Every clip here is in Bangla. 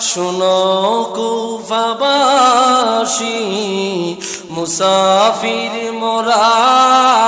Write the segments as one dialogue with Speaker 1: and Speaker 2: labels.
Speaker 1: শুনো কুফাবাসী মুসাফির মোরানা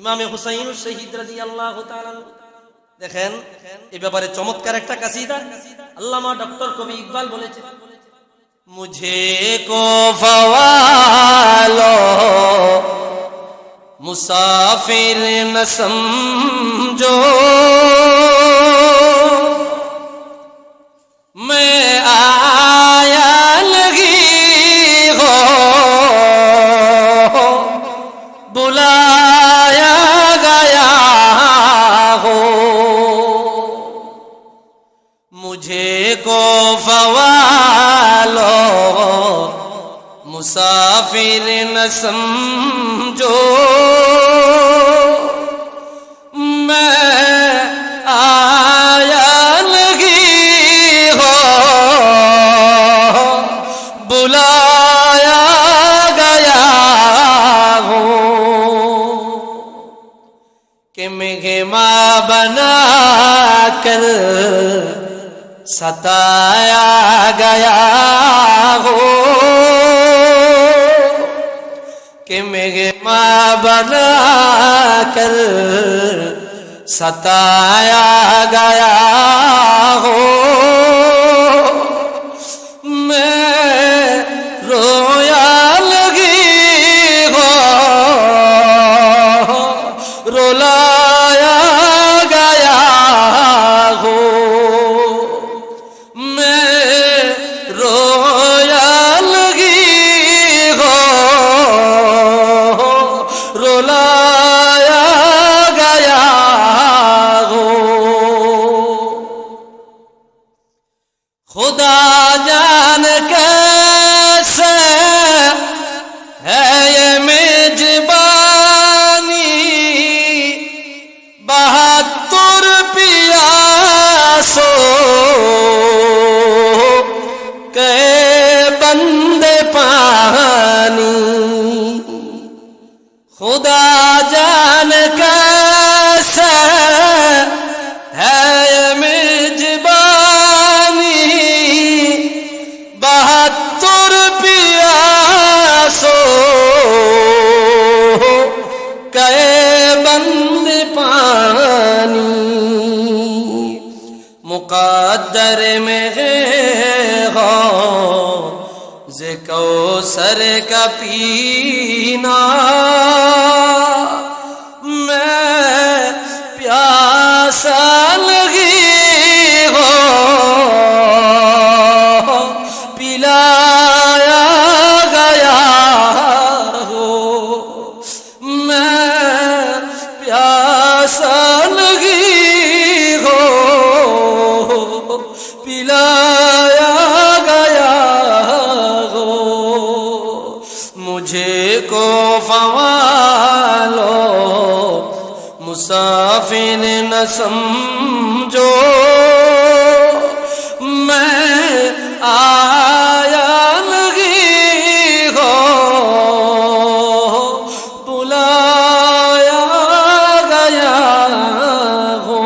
Speaker 1: ইমামে হুসাইন শহীদ রাজি আল্লাহ দেখেন, এ ব্যাপারে চমৎকার একটা কাসিদা। আল্লামা ডক্টর কবি ইকবাল বলেছে মুঝে কো ফওয়ালো, মুসাফির ন সমঝো। मुसाफिर न समझो। मैं आया लगी हो, बुलाया गया हो कि मेघमा बना कर सताया गया हो। کہ میرے ماں بنا کر ستایا گیا ہو۔ बंदे पानी खुदा जान कैसे है ये मेजबानी बहत्तर पियासो कए बंद पानी मुकद्दर में कौसर का पीना समझो मैं आया लगी हो बुलाया गया हो।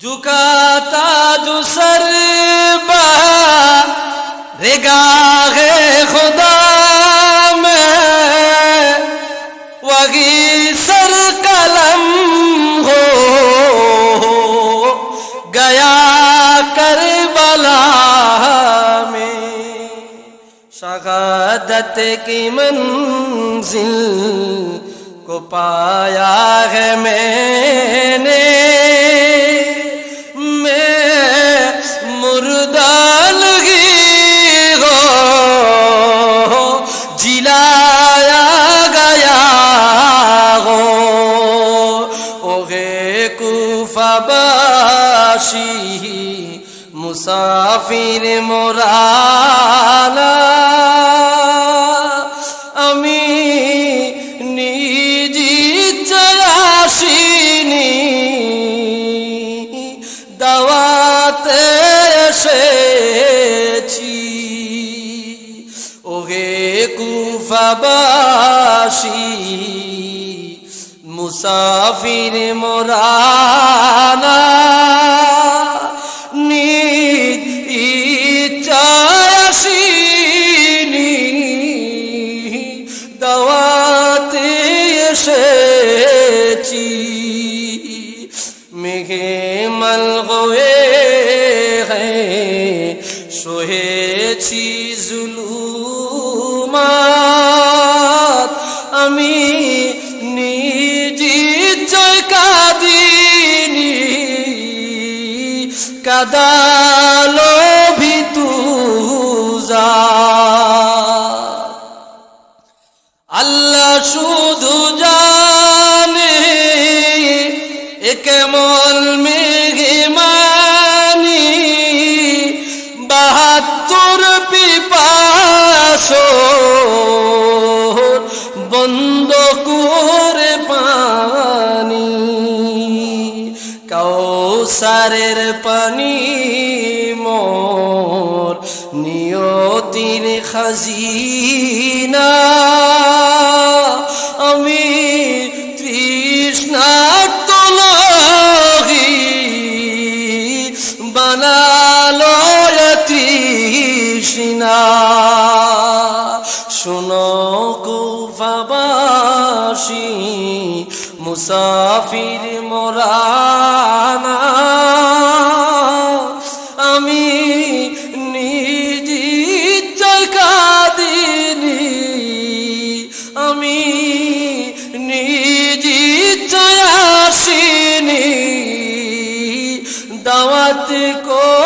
Speaker 1: झुकाता जो सर रेगाहे کی
Speaker 2: منزل کو پایا ہے میں نے میں مردہ لگی ہو جلایا گیا ہو گے کوفہ باشی মুসাফির মোরালা কুফাবাসী মুসাফির মোরানা নিজ ইচ্ছাসিনি দাওয়াতে এসেছি। নিজ কাদিনি। কাদালো ভিতুজা। আল্লাহ শুধু জানে এ কেমন বন্ধ করে পানি কৌসারের পানি মোর নিয়তির খাজিনা। কুফাবাসী মুসাফির মোরানা। আমি আমি নিজ আসিনি। দাওয়াত কো